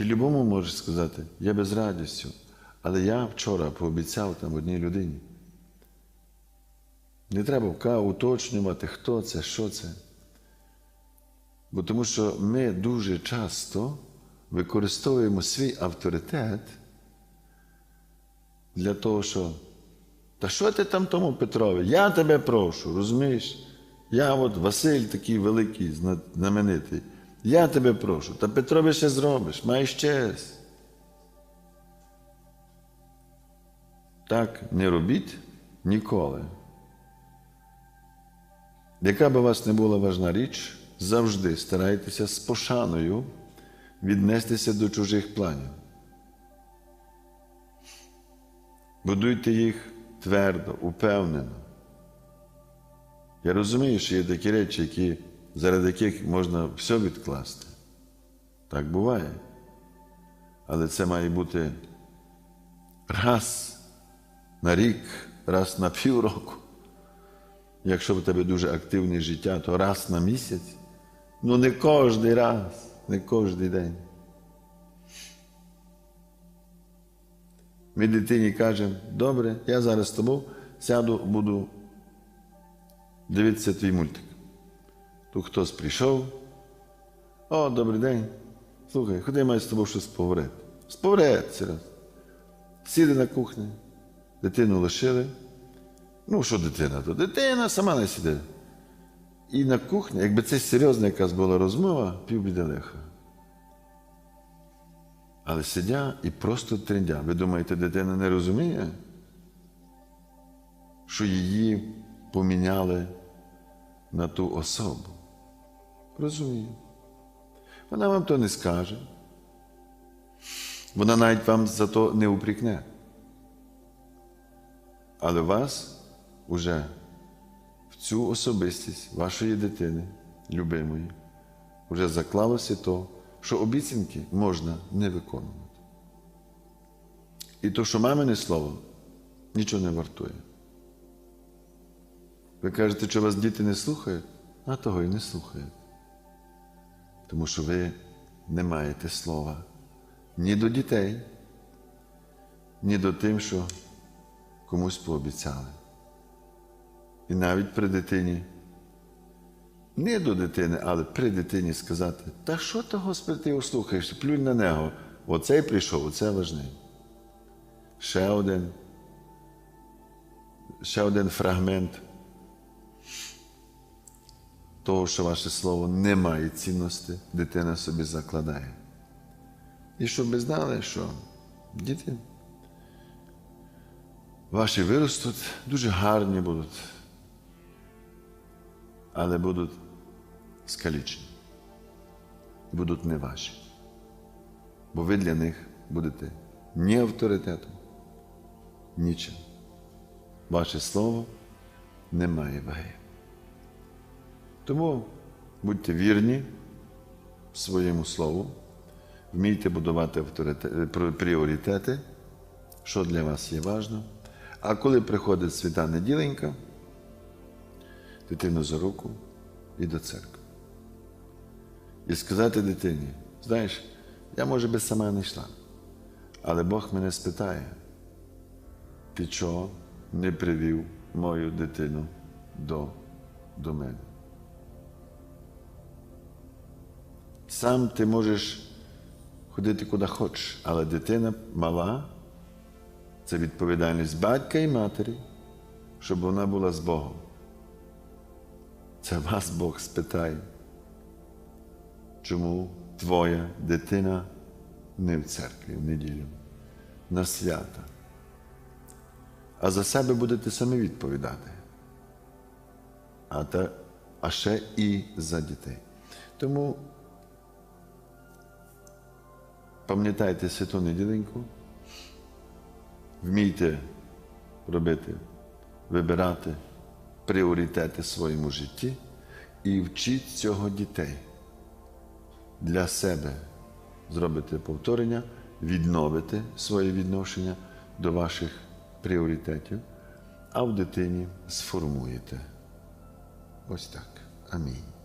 І любому можеш сказати, я без радістю. Але я вчора пообіцяв там одній людині. Не треба уточнювати, хто це, що це. Бо тому що ми дуже часто використовуємо свій авторитет для того, що та що ти там тому Петрові? Я тебе прошу, розумієш? Я от Василь такий великий, знаменитий. Я тебе прошу. Та Петрові ще зробиш, маєш честь. Так не робіть ніколи. Яка би у вас не була важна річ, завжди старайтеся з пошаною віднестися до чужих планів. Будуйте їх твердо, упевнено. Я розумію, що є такі речі, які, заради яких можна все відкласти. Так буває. Але це має бути раз на рік, раз на півроку. Якщо в тебе дуже активне життя, то раз на місяць. Ну не кожен раз, не кожен день. Ми дитині кажемо, добре, я зараз з тобою сяду, буду дивитися твій мультик. Тут хтось прийшов. О, добрий день. Слухай, ходи маю з тобою щось поговорити. Сповориться раз. Сіли на кухні, дитину лишили. Ну, що дитина? То дитина сама не сидить. І на кухні, якби це серйозна якась була розмова, півбіди лиха. Але сидя і просто трендя. Ви думаєте, дитина не розуміє, що її поміняли на ту особу? Розумію. Вона вам то не скаже. Вона навіть вам за то не упрікне. Але вас уже в цю особистість вашої дитини, любимої, вже заклалося то, що обіцянки можна не виконувати. І то, що мамине слово, нічого не вартує. Ви кажете, що вас діти не слухають, а того і не слухають. Тому що ви не маєте слова ні до дітей, ні до тим, що комусь пообіцяли. І навіть при дитині, не до дитини, але при дитині сказати, та що ти, Господи, ти його слухаєш, плюнь на нього. Оцей прийшов, оце важливо. Ще один, ще один фрагмент того, що ваше слово не має цінності, дитина собі закладає. І щоб ви знали, що діти ваші виростуть, дуже гарні будуть, але будуть скалічені, будуть не ваші. Бо ви для них будете ні авторитетом, нічим. Ваше слово не має ваги. Тому будьте вірні своєму слову, вмійте будувати пріоритети, що для вас є важливо. А коли приходить свята неділенька, дитину за руку і до церкви. І сказати дитині, знаєш, я, може би, сама не йшла, але Бог мене спитає, ти чого не привів мою дитину до, до мене? Сам ти можеш ходити куди хочеш, але дитина мала це відповідальність батька і матері, щоб вона була з Богом. Це вас Бог спитає. Чому твоя дитина не в церкві в неділю, на свята? А за себе будете самі відповідати. А, та, а ще і за дітей. Тому пам'ятайте святу неділеньку, вмійте робити, вибирати пріоритети в своєму житті і вчіть цього дітей. Для себе зробити повторення, відновити своє відношення до ваших пріоритетів, а в дитині сформуєте. Ось так. Амінь.